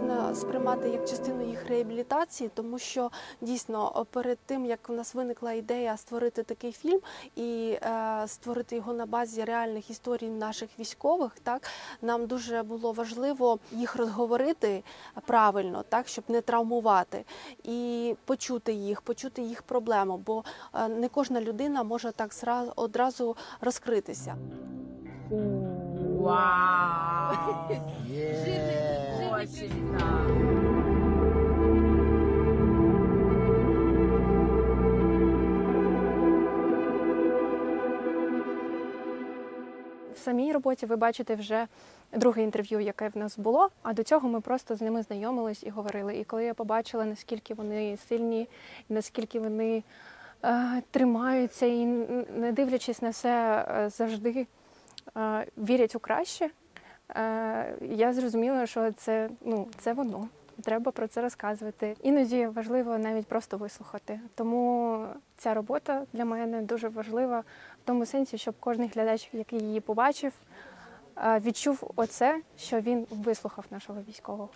можна сприймати як частину їх реабілітації, тому що дійсно перед тим як у нас виникла ідея створити такий фільм і е, створити його на базі реальних історій наших військових, так нам дуже було важливо їх розговорити правильно, так щоб не травмувати, і почути їх, почути їх проблему, бо е, не кожна людина може так одразу розкритися. Вау! Очень да. В самій роботі ви бачите вже друге інтерв'ю, яке в нас було. А до цього ми просто з ними знайомились і говорили. І коли я побачила, наскільки вони сильні, наскільки вони е, тримаються, і не дивлячись на все, е, завжди е, вірять у краще, я зрозуміла, що це, ну, це воно. Треба про це розказувати. Іноді важливо навіть просто вислухати. Тому ця робота для мене дуже важлива в тому сенсі, щоб кожен глядач, який її побачив, е, відчув оце, що він вислухав нашого військового.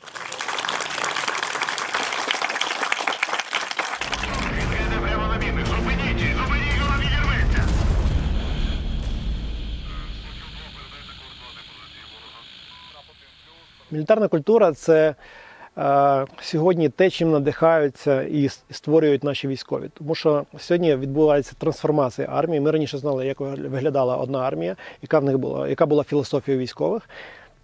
Мілітарна культура це е, сьогодні те, чим надихаються і створюють наші військові. Тому що сьогодні відбувається трансформація армії. Ми раніше знали, як виглядала одна армія, яка в них була, яка була філософія військових.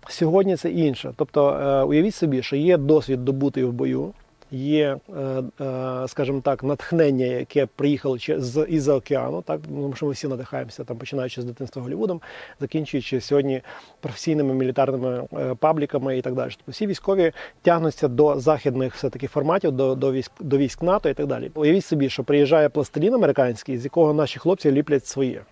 Сьогодні це інше. Тобто, е, уявіть собі, що є досвід добутий в бою. Є, е, е, скажімо так, натхнення, яке приїхало з із океану, так тому що ми всі надихаємося там, починаючи з дитинства Голлівудом, закінчуючи сьогодні професійними мілітарними е, пабліками і так далі. Тобто всі військові тягнуться до західних все таки форматів, до, до військ до військ НАТО і так далі. Уявіть собі, що приїжджає пластилін американський, з якого наші хлопці ліплять своє.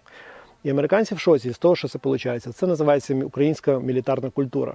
І американці в шоці з того, що це виходить. Це називається українська мілітарна культура.